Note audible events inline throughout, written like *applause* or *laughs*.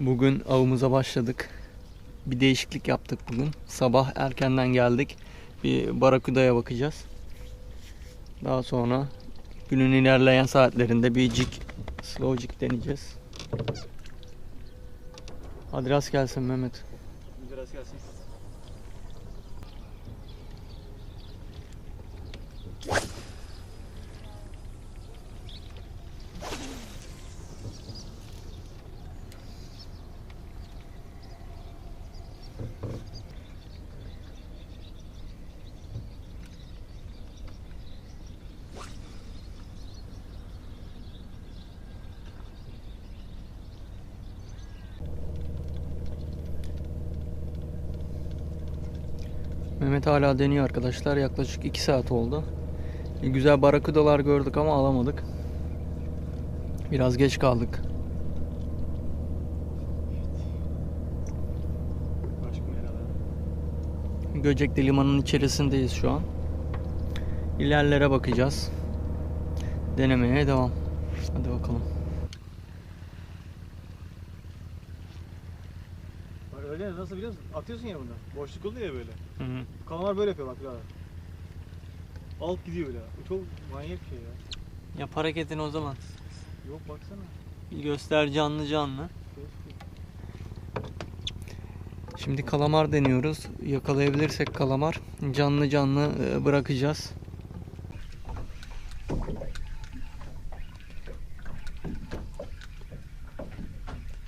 Bugün avımıza başladık. Bir değişiklik yaptık bugün. Sabah erkenden geldik. Bir barakudaya bakacağız. Daha sonra günün ilerleyen saatlerinde bir jig, slow jig deneyeceğiz. Hadi rast gelsin Mehmet. Biraz gelsin. Mehmet hala deniyor arkadaşlar. Yaklaşık 2 saat oldu. Bir güzel barakudalar gördük ama alamadık. Biraz geç kaldık. Göcekli limanın içerisindeyiz şu an. İlerlere bakacağız. Denemeye devam. Hadi bakalım. Öyle nasıl biliyor musun? Atıyorsun ya bunu. Boşluk oluyor ya böyle. Hı hı. Kalamar böyle yapıyor bak birader. Alt gidiyor öyle. Bu çok manyak bir şey ya. Yap hareketini o zaman. Yok baksana. Bir göster canlı canlı. Şimdi kalamar deniyoruz. Yakalayabilirsek kalamar canlı canlı e, bırakacağız.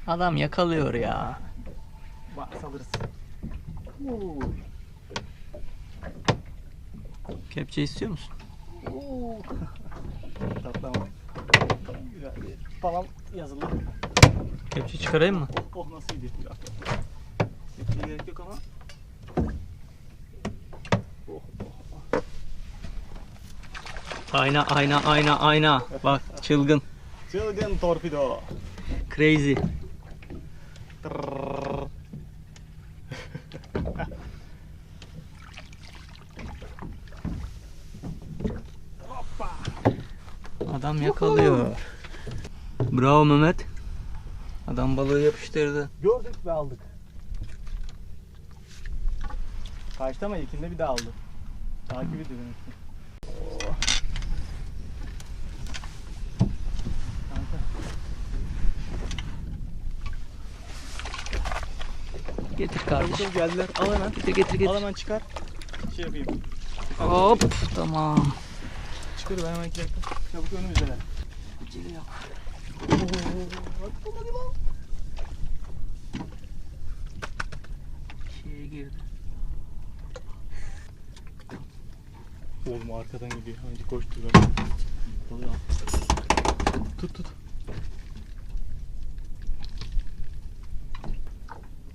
Adam yakalıyor ya. Bak salırız. Kepçe istiyor musun? *laughs* Tatlı ama. Güzel falan yazılı. Kepçe çıkarayım mı? Oh nasıl gidiyor. Yapmaya gerek yok ama. Oh, oh. Ayna ayna ayna ayna. Bak çılgın. Çılgın torpido. Crazy. Adam yakalıyor. Bravo Mehmet. Adam balığı yapıştırdı. Gördük ve aldık. Kaçtı ama ilkinde bir daha aldı. Takip ediyor. Kanka. Getir kardeşim. ol, geldiler. Al hemen. Getir getir Al getir. hemen çıkar. Şey yapayım. Hop tamam. Çıkar ben hemen iki dakika. Çabuk önümüzdeler. Acele yok. Şeye girdi. Oğlum arkadan gidiyor. Önce koştur ben. Balığı al. Tut tut.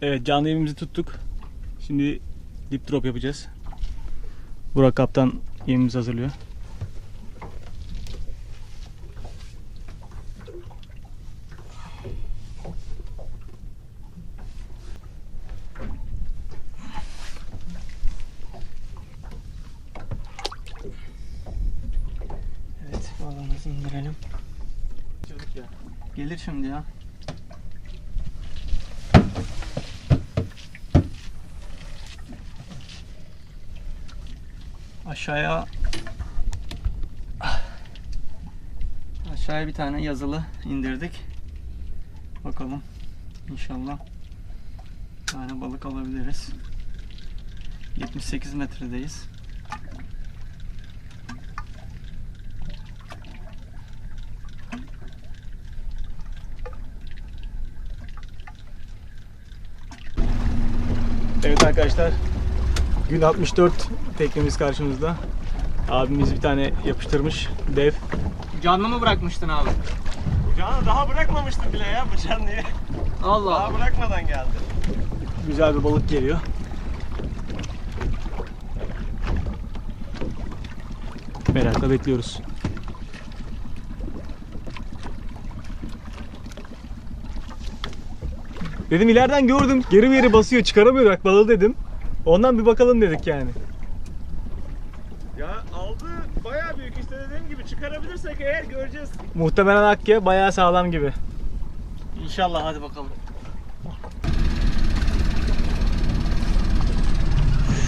Evet canlı yemimizi tuttuk. Şimdi dip drop yapacağız. Burak kaptan yemimizi hazırlıyor. Evet balığımızı indirelim. Çabuk Gelir şimdi ya. Aşağıya aşağıya bir tane yazılı indirdik. Bakalım inşallah bir tane balık alabiliriz. 78 metredeyiz. Arkadaşlar. Gün 64 teknemiz karşımızda. Abimiz bir tane yapıştırmış. Dev. Canlı mı bırakmıştın abi? Canı daha bırakmamıştım bile ya bu canlıyı. Allah Daha bırakmadan geldi. Güzel bir balık geliyor. Merakla bekliyoruz. Dedim ileriden gördüm. Geri geri basıyor. Çıkaramıyor bak balığı dedim. Ondan bir bakalım dedik yani. Ya aldı bayağı büyük işte dediğim gibi çıkarabilirsek eğer göreceğiz. Muhtemelen Akya bayağı sağlam gibi. İnşallah hadi bakalım.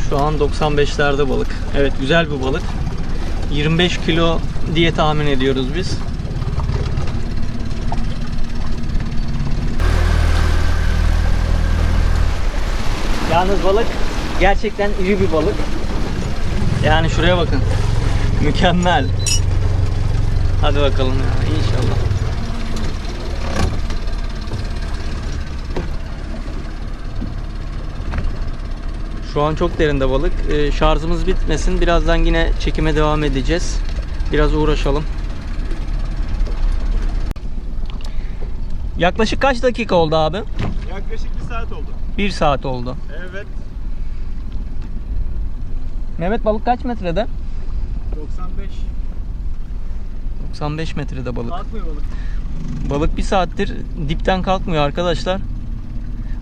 Şu an 95'lerde balık. Evet güzel bir balık. 25 kilo diye tahmin ediyoruz biz. Yalnız balık gerçekten iri bir balık. Yani şuraya bakın. Mükemmel. Hadi bakalım ya inşallah. Şu an çok derinde balık. Ee, şarjımız bitmesin. Birazdan yine çekime devam edeceğiz. Biraz uğraşalım. Yaklaşık kaç dakika oldu abi? Bir saat oldu. 1 saat oldu. Evet. Mehmet balık kaç metrede? 95. 95 metrede balık. Kalkmıyor balık. Balık bir saattir dipten kalkmıyor arkadaşlar.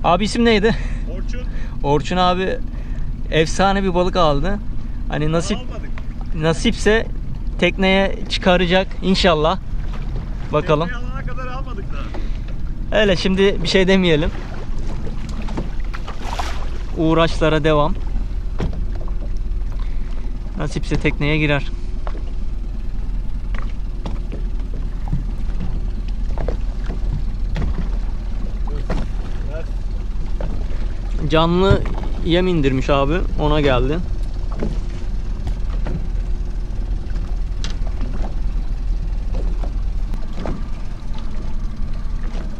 Abi isim neydi? Orçun. Orçun abi efsane bir balık aldı. Hani nasip nasipse tekneye çıkaracak inşallah. Bakalım. Tekneyi alana kadar almadık daha. Öyle şimdi bir şey demeyelim. Uğraşlara devam. Nasipse tekneye girer. Canlı yem indirmiş abi. Ona geldi.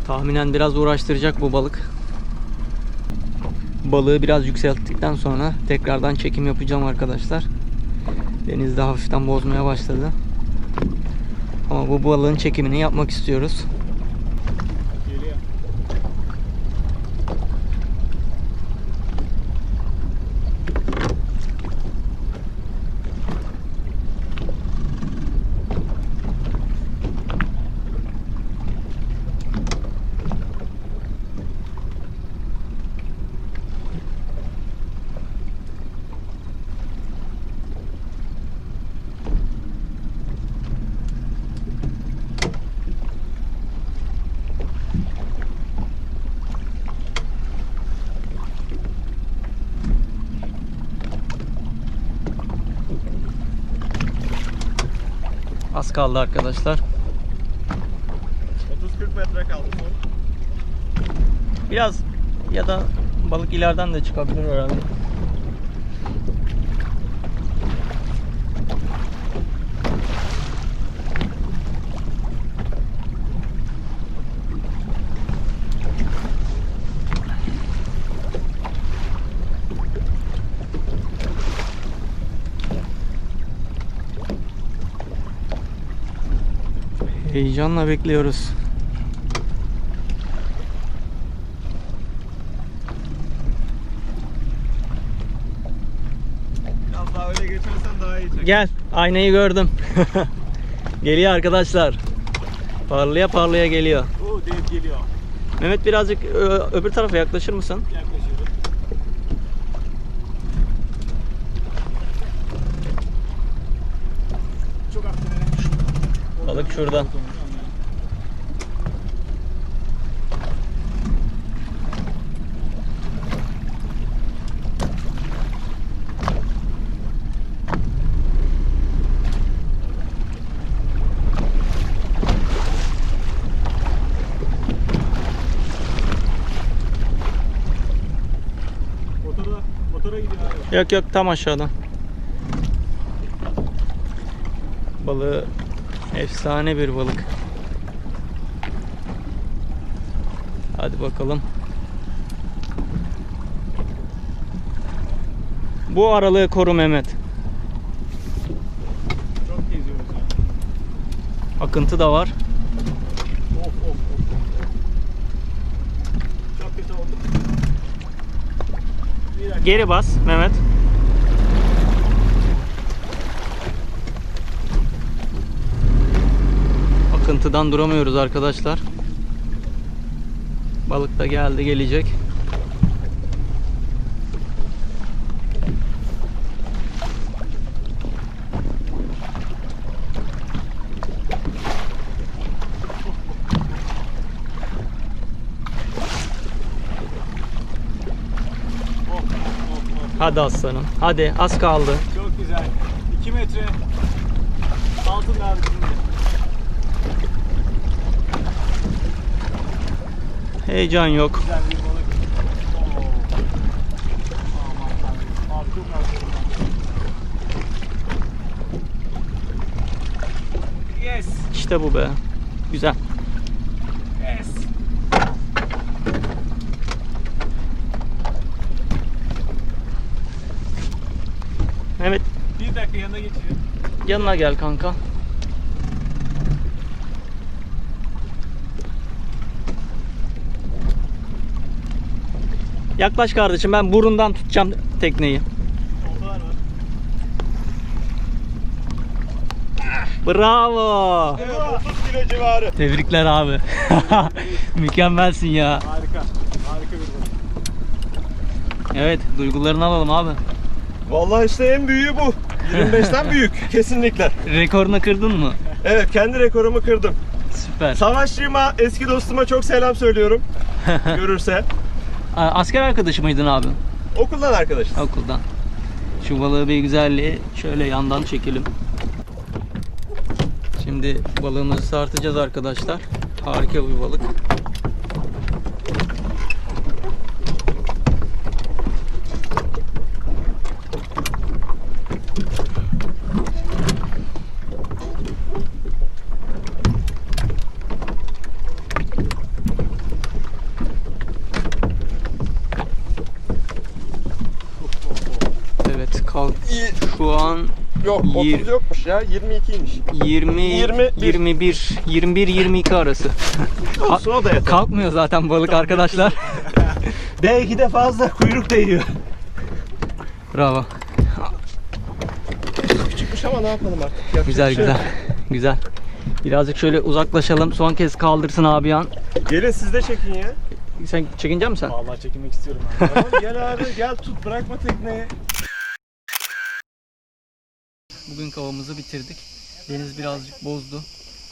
Tahminen biraz uğraştıracak bu balık. Balığı biraz yükselttikten sonra tekrardan çekim yapacağım arkadaşlar. Denizde hafiften bozmaya başladı. Ama bu balığın çekimini yapmak istiyoruz. Geliyor. Az kaldı arkadaşlar. 30-40 metre kaldı. Biraz ya da balık ileriden de çıkabilir herhalde. Heyecanla bekliyoruz. Biraz daha öyle geçersen daha iyi çek. Gel, aynayı gördüm. *laughs* geliyor arkadaşlar. Parlaya parlaya geliyor. Oo dev geliyor. Mehmet birazcık öbür tarafa yaklaşır mısın? Yaklaşıyorum. Çok aktif. Balık şurada. Motora, motora gidiyor abi. Yok yok tam aşağıda. Balığı efsane bir balık. Hadi bakalım. Bu aralığı koru Mehmet. Çok geziyoruz ya. Akıntı da var. Of of of. of. Çok kötü oldu. Bir dakika. Geri bas Mehmet. Akıntıdan duramıyoruz arkadaşlar. Balık da geldi gelecek. Hadi aslanım. Hadi az kaldı. Çok güzel. 2 metre altın abi şimdi. Heyecan yok. Güzel bir balık. Oo. Aman tanrım. Abi çok rahat. Yes. İşte bu be. Güzel. Yes. Evet Bir dakika yanına geçiyor. Yanına gel kanka. Yaklaş kardeşim ben burundan tutacağım tekneyi. Bravo. Evet, 30 kilo civarı. Tebrikler abi. *laughs* Mükemmelsin ya. Harika. Harika bir balık. Evet duygularını alalım abi. Vallahi işte en büyüğü bu. 25'ten büyük kesinlikle. Rekorunu kırdın mı? Evet kendi rekorumu kırdım. Süper. Savaşçıyıma, eski dostuma çok selam söylüyorum. *laughs* Görürse. Asker arkadaşı mıydın abi? Okuldan arkadaşız. Okuldan. Şu balığı bir güzelliği şöyle yandan çekelim. Şimdi balığımızı tartacağız arkadaşlar. Harika bir balık. Evet kalk. Şu an Yok Yir- 30 yokmuş ya 22'ymiş. 20 21. 21 21 22 arası. *laughs* Olsun o da yeter. Kalkmıyor zaten balık arkadaşlar. *laughs* Belki de fazla kuyruk değiyor. Bravo. Küçükmüş ama ne yapalım artık. Yapacak Güzel bir şey güzel. yok. Güzel. Birazcık şöyle uzaklaşalım. Son kez kaldırsın abi yan. Gelin siz de çekin ya. Sen çekinecek misin sen? Vallahi çekilmek istiyorum abi. Tamam gel abi gel tut bırakma tekneyi. Bugün havamızı bitirdik. Deniz birazcık bozdu.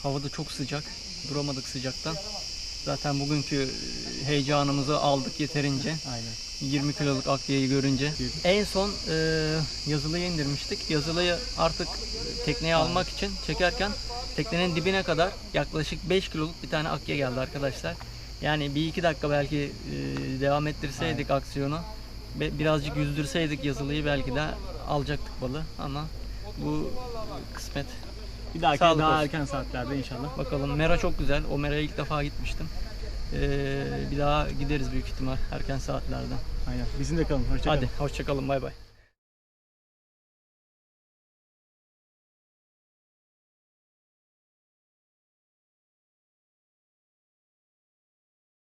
Hava da çok sıcak. Duramadık sıcaktan. Zaten bugünkü e, heyecanımızı aldık yeterince. Aynen. 20 kiloluk akyeyi görünce. En son e, yazılıyı indirmiştik. Yazılıyı artık tekneye almak için çekerken teknenin dibine kadar yaklaşık 5 kiloluk bir tane akye geldi arkadaşlar. Yani bir iki dakika belki e, devam ettirseydik aksiyonu ve birazcık yüzdürseydik yazılıyı belki de alacaktık balı ama bu kısmet. Bir dahaki Sağlık daha olsun. erken saatlerde inşallah. Bakalım Mera çok güzel. O Mera'ya ilk defa gitmiştim. Ee, bir daha gideriz büyük ihtimal erken saatlerde. Aynen. Bizim de kalın. Hoşça kalın. Hadi hoşçakalın bay bay.